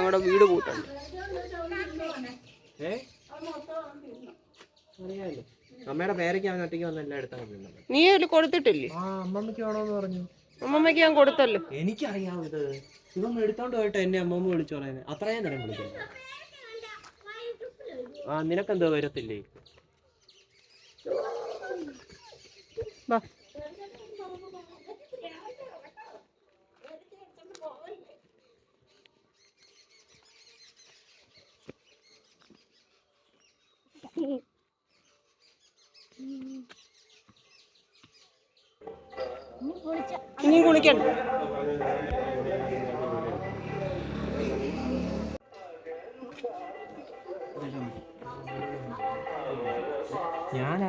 അവിടെ വീട് അറിയാലോ. അമ്മയുടെ പേരയ്ക്ക് അവൻ ഒറ്റയ്ക്ക് വന്ന് എല്ലാം എടുത്താൽ നീ അതിൽ കൊടുത്തിട്ടില്ലേ? ആ അമ്മമ്മയ്ക്ക് വേണോന്ന് പറഞ്ഞു. അമ്മമ്മയ്ക്ക് ഞാൻ കൊടുത്തല്ലോ. എനിക്കറിയാം ഇത് ഇവൻ എടുത്തോണ്ട് പോയിട്ട് എന്നെ അമ്മമ്മ വിളിച്ചു പറയുന്നത് അത്രയും നേരം വിളിക്കുന്നു ആ നിനക്കെന്തോ വരത്തില്ലേ? വാ. ഇനിയും കുളിക്കണ്ട ഞാൻ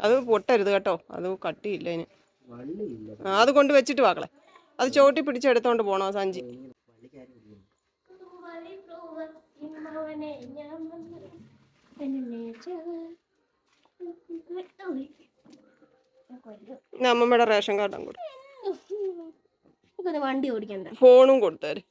അത് പൊട്ടരുത് കേട്ടോ. അത് കട്ടിയില്ല അതിന് വള്ളിയില്ല. ആ, അത് കൊണ്ട് വെച്ചിട്ട് വാക്കളെ അത് ചോട്ടി പിടിച്ചെടുത്തോണ്ട് പോണോ സഞ്ചി. ഇന്ന് അമ്മമ്മയുടെ റേഷൻ കാർഡും കൂടെ. വണ്ടി ഓടിക്കണ്ട? ഫോണും കൊടുത്തേര്.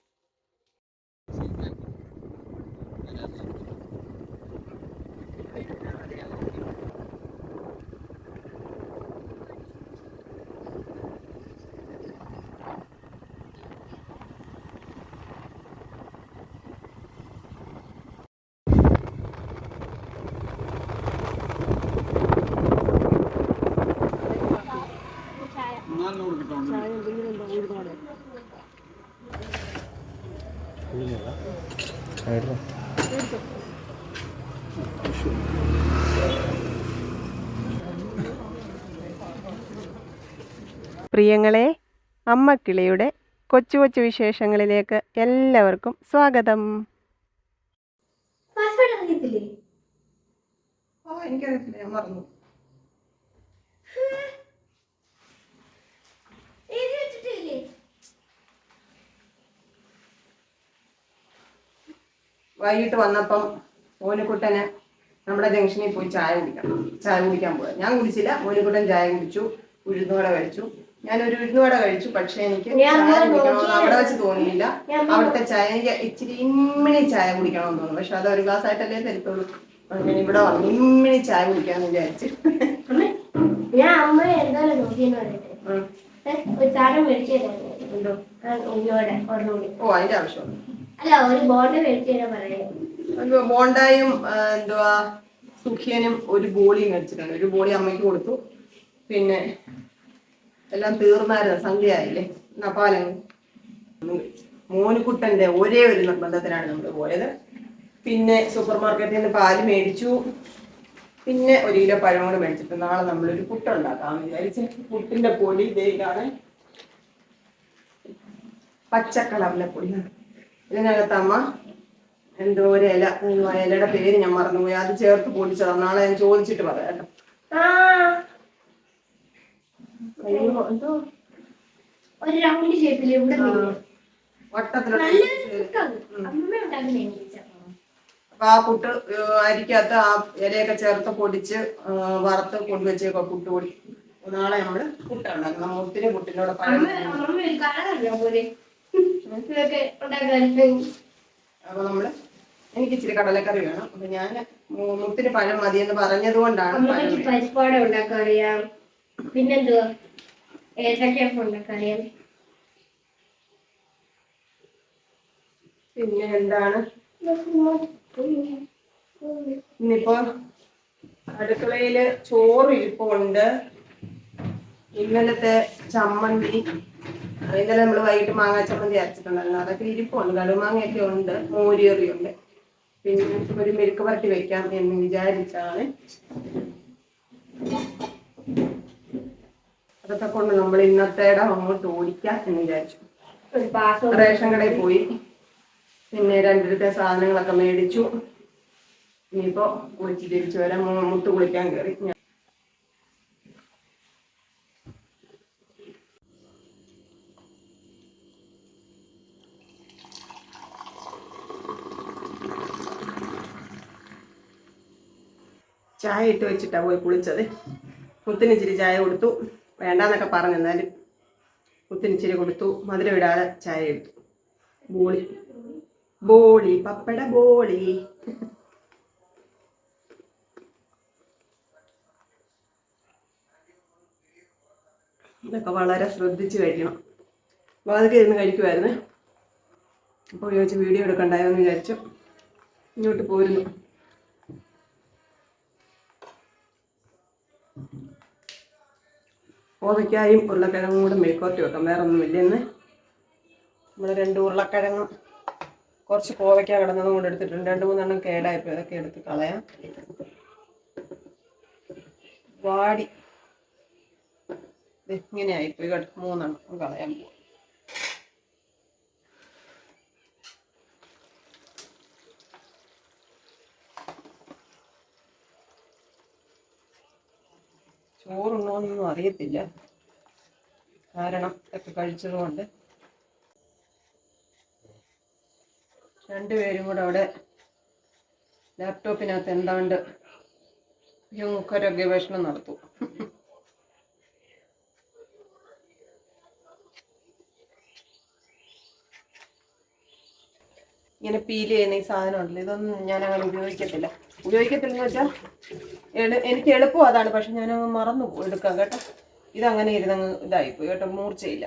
പ്രിയങ്ങളെ അമ്മക്കിളിയുടെ കൊച്ചു കൊച്ചു വിശേഷങ്ങളിലേക്ക് എല്ലാവർക്കും സ്വാഗതം. പാസ്വേഡ് അറിയത്തില്ലേ? എനിക്കറിയത്തില്ല ഞാൻ മറന്നു. വൈകിട്ട് വന്നപ്പം മോനുകുട്ടന് നമ്മുടെ ജംഗ്ഷനിൽ പോയി ചായ കുടിക്കണം ചായ കുടിക്കാൻ പോയത് ഞാൻ കുടിച്ചില്ല. ഓനക്കുട്ടൻ ചായ കുടിച്ചു ഉഴുന്നുവട കഴിച്ചു. ഞാൻ ഒരു ഉഴുന്നുവട കഴിച്ചു പക്ഷെ എനിക്ക് അവിടെ വെച്ച് തോന്നിയില്ല അവിടുത്തെ ചായ എനിക്ക് ഇച്ചിരി ഇമ്മിണി ചായ കുടിക്കണമെന്ന് തോന്നുന്നു. പക്ഷെ അത് ഒരു ഗ്ലാസ് ആയിട്ടല്ലേ തരത്തുള്ളൂ. അങ്ങനെ ഇവിടെ വന്നു. ഇമ്മിണി ചായ കുടിക്കാന്ന് വിചാരിച്ചു. അമ്മ ഞാൻ അമ്മയെ എന്തായാലും നോക്കിയെന്ന് പറയട്ടെ. ഒരു സാധനം മേടിച്ചു തരാൻ എന്തോ ഉള്ളിയോടെ ഓ അതിന്റെ ആവശ്യമുണ്ട്. അല്ല ഒരു ബോണ്ട് മേടിച്ചു തരാൻ പറയാം. എന്തുവാ ബോണ്ടായും എന്തുവാ സുഖിയനും ഒരു ബോളിയും കഴിച്ചിട്ടുണ്ട് ഒരു ബോളി അമ്മയ്ക്ക് കൊടുത്തു. പിന്നെ എല്ലാം തീർന്നായിരുന്നു സന്ധ്യ ആയില്ലേ നപ്പാലങ്ങ് മോനുകുട്ടന്റെ ഒരേ ഒരു നിർബന്ധത്തിനാണ് നമ്മൾ പോയത്. പിന്നെ സൂപ്പർ മാർക്കറ്റിൽ നിന്ന് പാൽ മേടിച്ചു. പിന്നെ ഒരു കിലോ പഴം കൂടെ മേടിച്ചിട്ട് നാളെ നമ്മളൊരു ഉണ്ടാക്കാം വിചാരിച്ച് പുട്ടിന്റെ പൊടി ഇതാണ്. പച്ചക്കളറിലെ പൊടിയാണ് ഇതിനകത്ത് അമ്മ എന്തോ ഒരു ഇല ഇലയുടെ പേര് ഞാൻ മറന്നുപോയി. അത് ചേർത്ത് പൊടിച്ചതാണ് നാളെ ഞാൻ ചോദിച്ചിട്ട് പറയാം കേട്ടോ. ആ. അയ്യോ ഒരു റൗണ്ട് ഷേപ്പിൽ ഇവിടെ നിന്ന്. വട്ടത്തിലുള്ള നല്ലൊരു പുട്ടാണ്. അമ്മ ഉണ്ടാക്കുന്ന എനിക്ക് അപ്പൊ ആ പുട്ട് അരിക്കകത്ത് ആ ഇലയൊക്കെ ചേർത്ത് പൊടിച്ച് വറുത്ത് കൊണ്ടുവച്ചേക്കോ പുട്ട് പൊടി നാളെ നമ്മൾ പുട്ടുണ്ടാക്കണം നമ്മൾ ഒത്തിരി പുട്ടിനോട് അപ്പൊ നമ്മൾ എനിക്ക് ഇച്ചിരി കടലക്കറി വേണം. അപ്പൊ ഞാൻ മുത്തിന് പഴം മതി എന്ന് പറഞ്ഞത് കൊണ്ടാണ് പിന്നെന്താണ് അമ്മയ്ക്ക് പരിപ്പാട ഉണ്ടാക്കാൻ അറിയാം പിന്നെന്തുവാ ഏത്തക്കപ്പം ഉണ്ടാക്കാൻ അറിയാം. പിന്നെ എന്താണ്? ഇന്നിപ്പോ അടുക്കളയിൽ ചോറ് ഇരിപ്പുണ്ട് ഇന്നലത്തെ ചമ്മന്തി. ഇന്നലെ നമ്മൾ വൈകിട്ട് മാങ്ങാ ചമ്മന്തി അരച്ചിട്ടുണ്ടായിരുന്നു. അതൊക്കെ ഇരിപ്പുണ്ട്. കടുമാങ്ങയൊക്കെ ഉണ്ട്. മോരിയറിയുണ്ട് പിന്നെ ഒരു മെഴുക്ക് പുരട്ടി വെക്കാം എന്ന് വിചാരിച്ചാണ്. അതൊക്കെ കൊണ്ട് നമ്മൾ ഇന്നത്തേടെ അങ്ങോട്ട് ഓടിക്കാം എന്ന് വിചാരിച്ചു. റേഷൻ കടയിൽ പോയി. പിന്നെ രണ്ടിടത്തെ സാധനങ്ങളൊക്കെ മേടിച്ചു. ഇനിയിപ്പോ കുളിച്ച് തിരിച്ചു വരാം. മുത്ത് കുളിക്കാൻ കയറി ചായ ഇട്ട് വെച്ചിട്ടാ പോയി കുളിച്ചത്. മുത്തിനിച്ചിരി ചായ കൊടുത്തു. വേണ്ടാന്നൊക്കെ പറഞ്ഞു എന്നാലും മുത്തിനിച്ചിരി കൊടുത്തു. മധുരം ഇടാതെ ചായ എടുത്തു ബോളി. ബോളി പപ്പട ബോളി. ഇതൊക്കെ വളരെ ശ്രദ്ധിച്ച് കഴിക്കണം. വാതൊക്കെ ഇരുന്ന് കഴിക്കുമായിരുന്നു അപ്പോൾ ചോദിച്ചു വീഡിയോ എടുക്കണ്ടായോ എന്ന് വിചാരിച്ചു. ഇങ്ങോട്ട് പോരുന്നു. കോവയ്ക്കായും ഉരുളക്കിഴങ്ങും കൂടെ മെഴുക്കോട്ടി വെക്കാം. വേറെ ഒന്നുമില്ല ഇന്ന്. നമ്മൾ രണ്ട് ഉരുളക്കിഴങ്ങും കുറച്ച് കോവയ്ക്ക കിടന്നതും കൂടെ എടുത്തിട്ടുണ്ട്. രണ്ട് മൂന്നെണ്ണം കേടായിപ്പോയി. അതൊക്കെ എടുത്ത് കളയാം. വാടി. ഇങ്ങനെ ആയിപ്പോയി കേട്ടോ മൂന്നെണ്ണം കളയാൻ പോകും ചോറുണ്ടോന്നൊന്നും അറിയത്തില്ല. കാരണം ഒക്കെ കഴിച്ചതുകൊണ്ട് രണ്ടുപേരും കൂടെ അവിടെ ലാപ്ടോപ്പിനകത്ത് എന്താണ്ട് മുഖര ഗവേഷണം നടത്തും. ഇങ്ങനെ പീൽ ചെയ്യുന്ന ഈ സാധനം ഉണ്ടല്ലോ ഇതൊന്നും ഞാൻ അങ്ങനെ ഉപയോഗിക്കത്തില്ല. ഉപയോഗിക്കത്തില്ലെന്ന് വെച്ചാൽ എനിക്ക് എളുപ്പം അതാണ് പക്ഷെ ഞാൻ മറന്നു എടുക്കാം കേട്ടോ. ഇതങ്ങനെ ഇരുന്നങ്ങ് ഇതായിപ്പോയി കേട്ടോ മൂർച്ചയില്ല.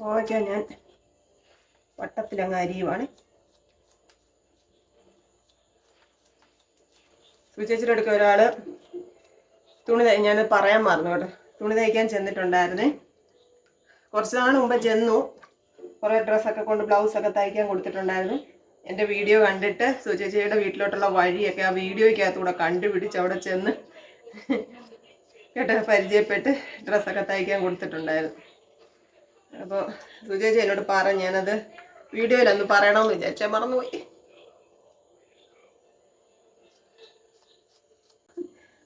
കോവയ്ക്ക ഞാൻ വട്ടത്തിലങ്ങ് അരിയുവാണ് സുചേച്ചിയുടെ എടുക്കുക ഒരാൾ തുണി തയ് ഞാൻ പറയാൻ മറന്നു കേട്ടോ. തുണി തയ്ക്കാൻ ചെന്നിട്ടുണ്ടായിരുന്നേ. കുറച്ച് നാൾ മുമ്പ് ചെന്നു. കുറേ ഡ്രസ്സൊക്കെ കൊണ്ട് ബ്ലൗസൊക്കെ തയ്ക്കാൻ കൊടുത്തിട്ടുണ്ടായിരുന്നു. എന്റെ വീഡിയോ കണ്ടിട്ട് സുചേച്ചിയുടെ വീട്ടിലോട്ടുള്ള വഴിയൊക്കെ ആ വീഡിയോയ്ക്കകത്തൂടെ കണ്ടുപിടിച്ച് അവിടെ ചെന്ന് കേട്ടോ പരിചയപ്പെട്ട് ഡ്രസ്സൊക്കെ തയ്ക്കാൻ കൊടുത്തിട്ടുണ്ടായിരുന്നു. അപ്പോൾ സുചേച്ചി എന്നോട് പറ ഞാനത് വീഡിയോയിലൊന്ന് പറയണമെന്ന് വിചാരിച്ചാൽ മറന്നുപോയി.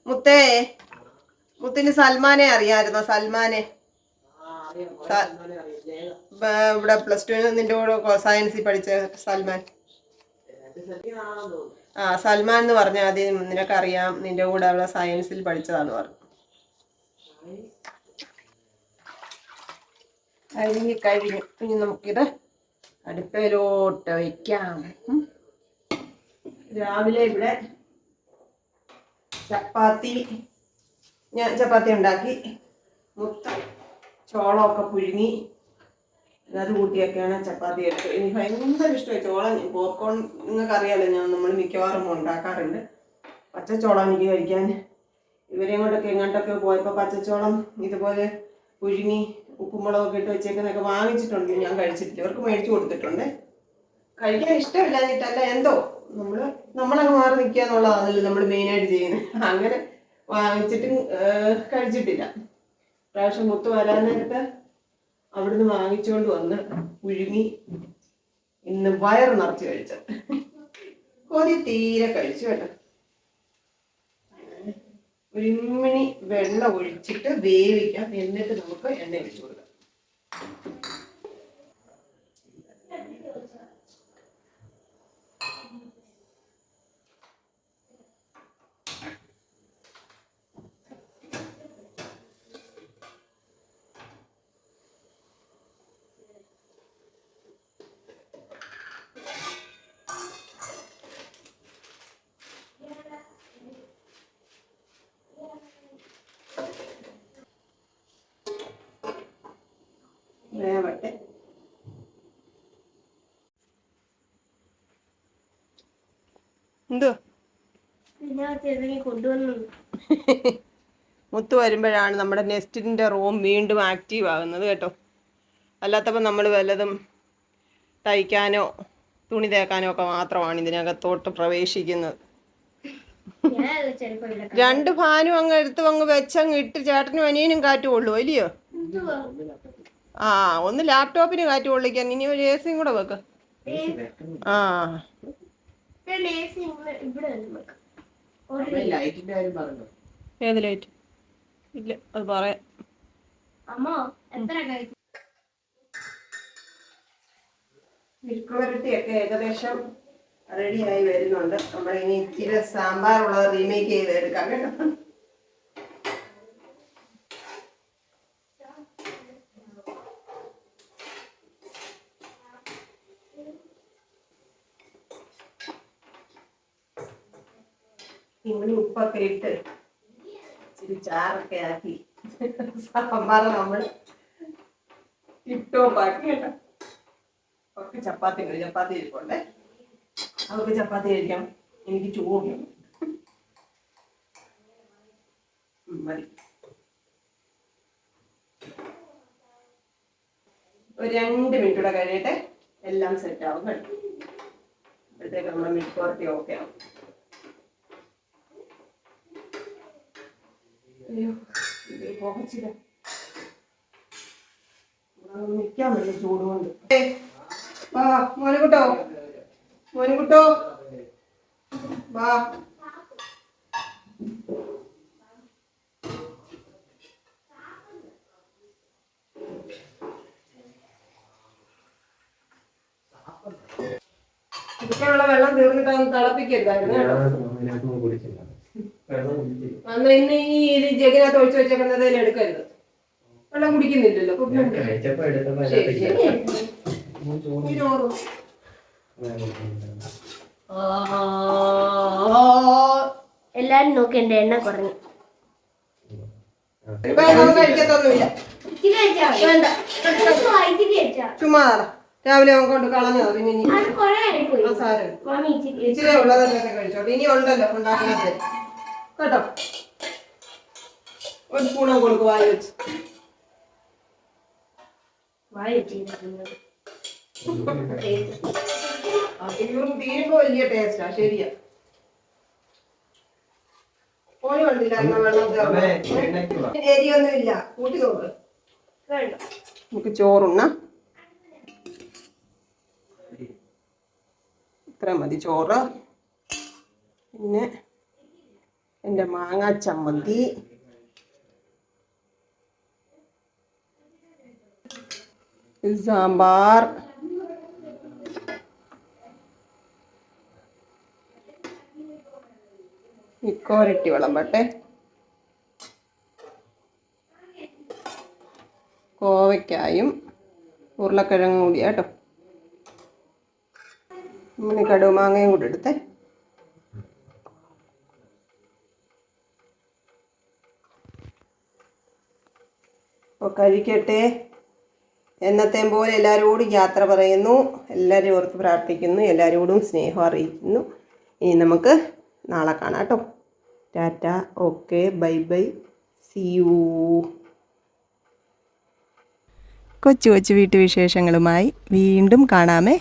മുത്തേ മുത്തിന് സൽമാനെ അറിയാമായിരുന്നോ സൽമാനെ. ഇവിടെ പ്ലസ് ടു നിന്റെ കൂടെ സയൻസിൽ പഠിച്ച സൽമാൻ. ആ സൽമാൻ എന്ന് പറഞ്ഞാൽ ആദ്യം നിനക്കറിയാം നിന്റെ കൂടെ അവിടെ സയൻസിൽ പഠിച്ചതാന്ന് പറഞ്ഞു. കഴിഞ്ഞ് കഴിഞ്ഞു ഇനി നമുക്കിത് അടുപ്പയിലോട്ട് വയ്ക്കാം. രാവിലെ ഇവിടെ ചപ്പാത്തി ഞാൻ ചപ്പാത്തി ഉണ്ടാക്കി. മുത്ത ചോളമൊക്കെ പുഴുങ്ങി. അത് കൂട്ടിയൊക്കെയാണ് ചപ്പാത്തി എടുത്തത് എനിക്ക് ഭയങ്കര ഇഷ്ടമായി. ചോളം പോപ്കോൺ നിങ്ങൾക്ക് അറിയാമല്ലോ ഞാൻ നമ്മൾ മിക്കവാറും ഉണ്ടാക്കാറുണ്ട്. പച്ചച്ചോളം എനിക്ക് കഴിക്കാൻ. ഇവരെയും കൊണ്ടൊക്കെ എങ്ങോട്ടൊക്കെ പോയപ്പോൾ പച്ചച്ചോളം ഇതുപോലെ പുഴുങ്ങി ഉപ്പുമുളകൊക്കെ ഇട്ട് വെച്ചേക്കുന്നൊക്കെ വാങ്ങിച്ചിട്ടുണ്ട്. ഞാൻ കഴിച്ചിട്ടില്ല. ഇവർക്ക് മേടിച്ചു കൊടുത്തിട്ടുണ്ട്. കഴിക്കാൻ ഇഷ്ടമില്ലാഞ്ഞിട്ടല്ല എന്തോ. നമ്മൾ നമ്മളങ്ങ് മാറി നിൽക്കുക എന്നുള്ളതാണല്ലോ നമ്മൾ മെയിനായിട്ട് ചെയ്യുന്നത്. അങ്ങനെ വാങ്ങിച്ചിട്ടും കഴിച്ചിട്ടില്ല. പ്രാവശ്യം മുത്ത് വരാൻ നേരത്ത് അവിടുന്ന് വാങ്ങിച്ചുകൊണ്ട് വന്ന് പുഴുങ്ങി ഇന്ന് വയർ നിറച്ച് കഴിച്ച. കൊതി തീരെ കഴിച്ചു കേട്ടോ. ഒരു ഇമ്മിണി വെള്ളം ഒഴിച്ചിട്ട് വേവിക്കാം. എന്നിട്ട് നമുക്ക് എണ്ണ ഒഴിച്ചു കൊടുക്കാം. മുത്ത് വരുമ്പോഴാണ് നമ്മുടെ നെസ്റ്റിന്റെ റൂം വീണ്ടും ആക്റ്റീവ് ആകുന്നത് കേട്ടോ. അല്ലാത്തപ്പോൾ നമ്മൾ വല്ലതും തയ്ക്കാനോ തുണി തേക്കാനോ ഒക്കെ മാത്രമാണ് ഇതിനകത്തോട്ട് പ്രവേശിക്കുന്നത്. രണ്ട് ഫാനും അങ്ങ് എടുത്ത് അങ്ങ് വെച്ചങ്ങ് ഇട്ട് ചേട്ടനും അനിയനും കാറ്റ് കൊള്ളു അല്ലയോ ആ ഒന്ന് ലാപ്ടോപ്പിന് കാറ്റ് കൊള്ളിക്കാൻ ഇനി ഒരു എ സിയും കൂടെ വെക്ക. ആ. ഏത് ലൈറ്റ്? ഇല്ല അത് പറയാം. അമ്മ എത്ര കഴിക്കും മിൽക്കുവരട്ടിയൊക്കെ ഏകദേശം റെഡിയായി വരുന്നുണ്ട്. നമ്മളിനി ഇനി ഇച്ചിരി സാമ്പാറുള്ളത് റീമേക്ക് ചെയ്ത് എടുക്കാം കേട്ടോ. ഇങ്ങനെ ഉപ്പൊക്കെ ഇട്ട് ഇച്ചിരി ചാറൊക്കെ ആക്കി. സാമ്പാർ നമ്മൾ ഇട്ടോ ബാക്കി കേട്ടോ. ഒക്കെ ചപ്പാത്തി ഉണ്ട്. ചപ്പാത്തി ഇരിപ്പുണ്ട്. അവർക്ക് ചപ്പാത്തി കഴിക്കാം. എനിക്ക് ചോറ് മതി. ഒരു രണ്ട് മിനിറ്റ് കൂടെ കഴിയട്ടെ എല്ലാം സെറ്റ് ആവും കേട്ടോ. അപ്പോഴത്തേക്ക് നമ്മുടെ മിൽക്കുവരട്ടി ഓക്കെ ആവും. അയ്യോ പുകച്ചില്ല വാ വെള്ളം തീർന്നിട്ട് ഒന്ന് തിളപ്പിക്കരുതായിരുന്നു കേട്ടോ. അന്ന് ഇന്ന് ഈ ഇത് ജഗിനകത്ത് ഒഴിച്ചു വെച്ചേക്കുന്നത് എടുക്കരുത്. വെള്ളം കുടിക്കുന്നില്ലല്ലോ എല്ലാരും നോക്കി എന്റെ എണ്ണ കുറഞ്ഞു. ചുമ്മാ. രാവിലെ അവൻ കൊണ്ട് കളഞ്ഞോ പിന്നെ ഇനി ഇച്ചിരി ഉള്ളതല്ലേ കഴിച്ചോട്ടെ ഇനി ഉണ്ടല്ലോ ഉണ്ടാക്കുന്നത്. കേട്ടോ? ഒരു സ്പൂണോ കൊടുക്കും വായി വെച്ച്. തീരുമ്പോ വലിയ ടേസ്റ്റാ ശരിയാ. കണ്ടില്ല. എരിയൊന്നും ഇല്ല കൂട്ടി നോക്ക്. വേണ്ട. നമുക്ക് ചോറുണ്ണ. ഇത്ര മതി ചോറ്. പിന്നെ എന്റെ മാങ്ങാ ചമ്മന്തി. സാമ്പാർ. ഇക്കോരട്ടി വിളമ്പട്ടെ കോവയ്ക്കായും ഉരുളക്കിഴങ്ങും കൂടി കേട്ടോ. കടുമാങ്ങയും കൂടി എടുത്തേ. അപ്പോൾ കഴിക്കട്ടെ എന്നത്തെയും പോലെ എല്ലാവരോടും യാത്ര പറയുന്നു. എല്ലാവരും ഓർത്ത് പ്രാർത്ഥിക്കുന്നു. എല്ലാവരോടും സ്നേഹം അറിയിക്കുന്നു. ഇനി നമുക്ക് നാളെ കാണാം കേട്ടോ. Tata. Okay. Bye bye. See you. കൊച്ചു കൊച്ചു വീട്ടുവിശേഷങ്ങളുമായി വീണ്ടും കാണാമേ.